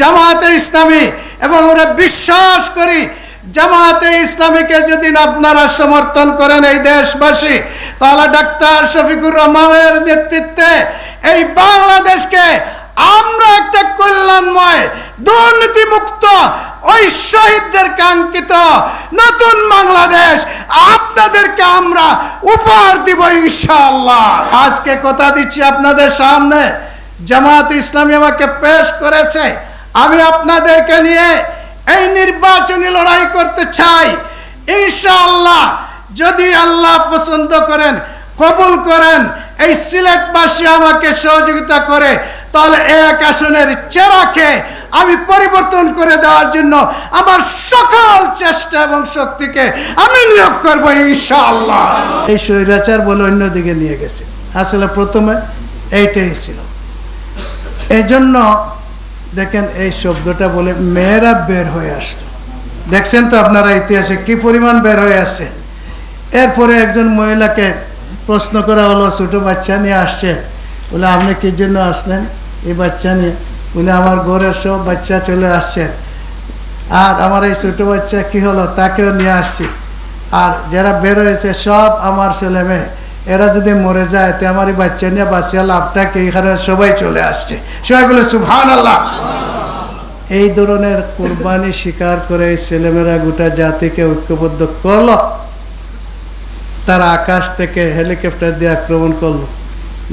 জামাতে ইসলামী এবং আমরা বিশ্বাস করি জামাতে ইসলামীকে যদি আপনারা সমর্থন করেন এই দেশবাসী, তাহলে ডাক্তার শফিকুর রহমানের নেতৃত্বে এই বাংলাদেশকে আমরা একটা কল্যাণময়, দুর্নীতিমুক্ত, ওই শহীদদের কাঙ্ক্ষিত নতুন বাংলাদেশ আপনাদেরকে আমরা উপহার দিব ইনশাআল্লাহ। আজকে কথা দিচ্ছি আপনাদের সামনে। জামাত ইসলামী আমাকে পেশ করেছে। আমি আপনাদেরকে নিয়ে এই নির্বাচনী লড়াই করতে চাই। ইনশাআল্লাহ যদি আল্লাহ পছন্দ করেন, কবুল করেন, এই সিলেটবাসী আমাকে সহযোগিতা করে, তাহলে এক আসনের চেরাকে আমি পরিবর্তন করে দেওয়ার জন্য আমার সকল চেষ্টা এবং শক্তিকে আমি নিয়োগ করব ইনশাআল্লাহ। এই স্বৈরাচার বলে অন্যদিকে নিয়ে গেছে। আসলে প্রথমে এইটাই ছিল। এই জন্য দেখেন এই শব্দটা বলে মেয়েরা বের হয়ে আসতো দেখছেন তো আপনারা ইতিহাসে কি পরিমাণ বের হয়ে আসছে? এরপরে একজন মহিলাকে প্রশ্ন করা হলো, ছোটো বাচ্চা নিয়ে আসছে। বলে, আপনি কি জন্য আসলেন? এই বাচ্চা নিয়ে। বলে, আমার ঘরের সব বাচ্চা চলে আসছে। আর আমার এই ছোটো বাচ্চা কি হলো? তাকেও নিয়ে আসছি। আর যারা বের হয়েছে সব আমার ছেলে মেয়ে। এরা যদি মরে যায়, তো আমার এই বাচ্চা নিয়ে বাচ্চা লাভটাকে এখানে সবাই চলে আসছে। সবাই বলে সুভান আল্লাহ এই ধরনের কোরবানি স্বীকার করে ছেলেমেয়েরা গোটা জাতিকে ঐক্যবদ্ধ করল। তারা আকাশ থেকে হেলিকপ্টার দিয়ে আক্রমণ করল।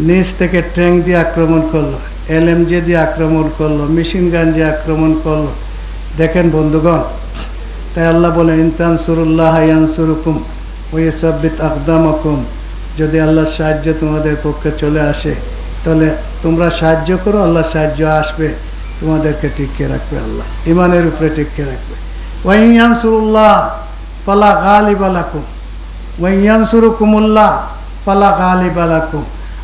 নিচ থেকে ট্যাঙ্ক দিয়ে আক্রমণ করল। এলএমজি দিয়ে আক্রমণ করল। মেশিন গান দিয়ে আক্রমণ করল। দেখেন বন্ধুগণ, তাই আল্লাহ বলে ইনতান সুরুল্লাহ ইয়ানসুরুকুম ওই সাব্বিত আকদামকুম। যদি আল্লাহর সাহায্য তোমাদের পক্ষে চলে আসে, তাহলে তোমরা সাহায্য করো, আল্লাহ সাহায্য আসবে, তোমাদেরকে টিকিয়ে রাখবে আল্লাহ, ইমানের উপরে টিকিয়ে রাখবে। ওয়াইয়ানসুরুল্লাহ ফালা গালিব আলাকুম ওয়াইয়ানসুরুকুমুল্লাহ ফালা গালিব আলাকুম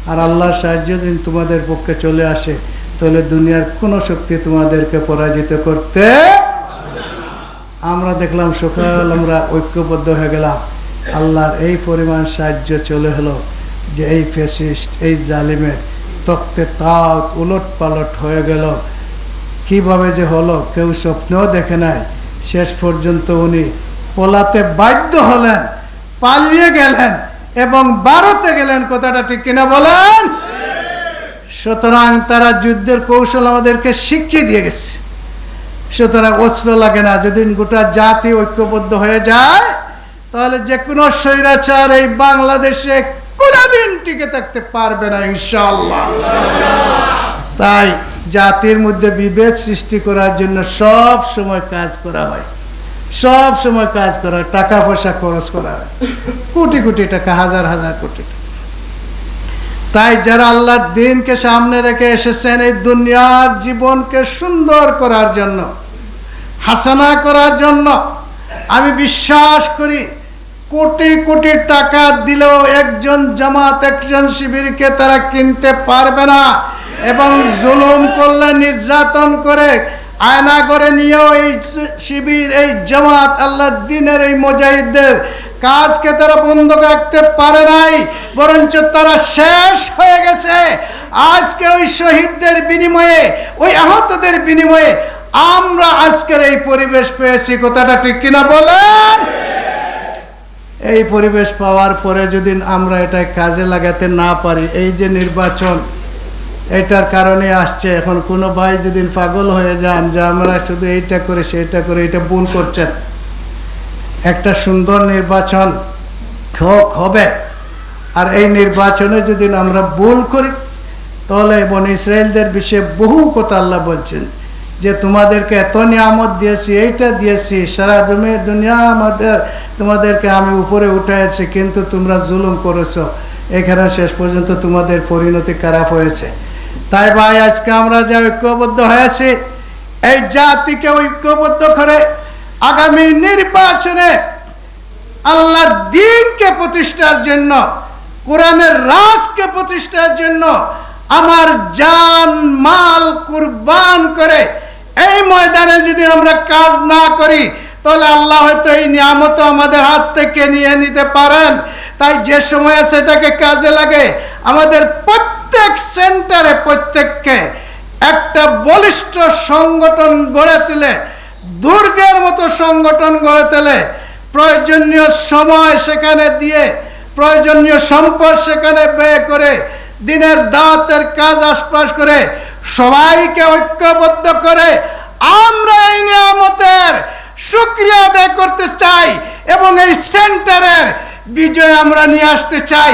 আর আল্লাহর সাহায্য যদি তোমাদের পক্ষে চলে আসে, তাহলে দুনিয়ার কোনো শক্তি তোমাদেরকে পরাজিত করতে আমরা দেখলাম, সকাল, আমরা ঐক্যবদ্ধ হয়ে গেলাম। আল্লাহর এই পরিমাণ সাহায্য চলে হলো যে এই ফেসিস্ট এই জালিমের তক্তে তাও উলট পালট হয়ে গেল। কীভাবে যে হলো কেউ স্বপ্নেও দেখে নাই। শেষ পর্যন্ত উনি পলাতে বাধ্য হলেন, পালিয়ে গেলেন এবং ভারতে গেলেন। কথাটা ঠিক কিনা বলেন? সুতরাং তারা যুদ্ধের কৌশল আমাদেরকে শিখিয়ে দিয়ে গেছে। সুতরাং অস্ত্র লাগে না। যদি গোটা জাতি ঐক্যবদ্ধ হয়ে যায় তাহলে যে কোনো স্বৈরাচার এই বাংলাদেশে কোনোদিন টিকে থাকতে পারবে না ইনশাল্লাহ তাই জাতির মধ্যে বিভেদ সৃষ্টি করার জন্য সব সময় কাজ করা হয়। সব সময় কাজ করা হয় টাকা পয়সা খরচ করা হয়। কোটি কোটি টাকা, হাজার হাজার কোটি তাই যারা আল্লাহর দিনকে সামনে রেখে এসেছেন এই দুনিয়ার জীবনকে সুন্দর করার জন্য, হাসানা করার জন্য, আমি বিশ্বাস করি কোটি কোটি টাকা দিলেও একজন জামাত, একজন শিবিরকে তারা কিনতে পারবে না। এবং জুলুম করলে, নির্যাতন করে, আয়না করে নিয়েও এই শিবির, এই জামাত আল্লাহ দিনের এই মুজাহিদদের কাজকে তারা বন্ধ রাখতে পারে নাই, বরঞ্চ তারা শেষ হয়ে গেছে। আজকে ওই শহীদদের বিনিময়ে, ওই আহতদের বিনিময়ে আমরা আজকের এই পরিবেশ পেয়েছি। কথাটা ঠিক কিনা বলেন? এই পরিবেশ পাওয়ার পরে যদি আমরা এটা কাজে লাগাতে না পারি, এই যে নির্বাচন, এটার কারণে আসছে। এখন কোনো ভাই যদি পাগল হয়ে যান যে আমরা শুধু এইটা করে সেইটা করে, এটা ভুল করছেন। একটা সুন্দর নির্বাচন হোক, হবে। আর এই নির্বাচনে যদি আমরা ভুল করি, তাহলে এবং ইসরায়েলদের বিষয়ে বহু কথা আল্লাহ বলছেন। যে তোমাদেরকে এত নিয়ামত দিয়েছি, এইটা দিয়েছি, সারা জমে দুনিয়া আমাদের তোমাদেরকে আমি উপরে উঠাইছি, কিন্তু তোমরা জুলুম করেছ। এখানে শেষ পর্যন্ত তোমাদের পরিণতি খারাপ হয়েছে। তাই ভাই, আজকে আমরা যে ঐক্যবদ্ধ হয়েছি, এই জাতিকে ঐক্যবদ্ধ করে আগামী নির্বাচনে আল্লাহর দিনকে প্রতিষ্ঠার জন্য, কোরআনের রাজকে প্রতিষ্ঠার জন্য আমার জান মাল কুরবান করে ময়দানে যদি আমরা কাজ না করি, তাহলে আল্লাহ হয়তো এই নিয়ামত আমাদের হাত থেকে নিয়ে নিতে পারেন। তাই যে সময় সেটাকে কাজে লাগে, আমাদের প্রত্যেক সেন্টারে প্রত্যেককে একটা বলিষ্ঠ সংগঠন গড়ে তুলে, দুর্গের মতো সংগঠন গড়ে তোলে। প্রয়োজনীয় সময় সেখানে দিয়ে, প্রয়োজনীয় সম্পদ সেখানে ব্যয় করে, দিনের দাঁতের কাজ আশপাশ করে, সবাইকে ঐক্যবদ্ধ করে আমরা এই নিয়ামতের সুক্রিয়া আদায় করতে চাই এবং এই সেন্টারের বিজয় আমরা নিয়ে আসতে চাই।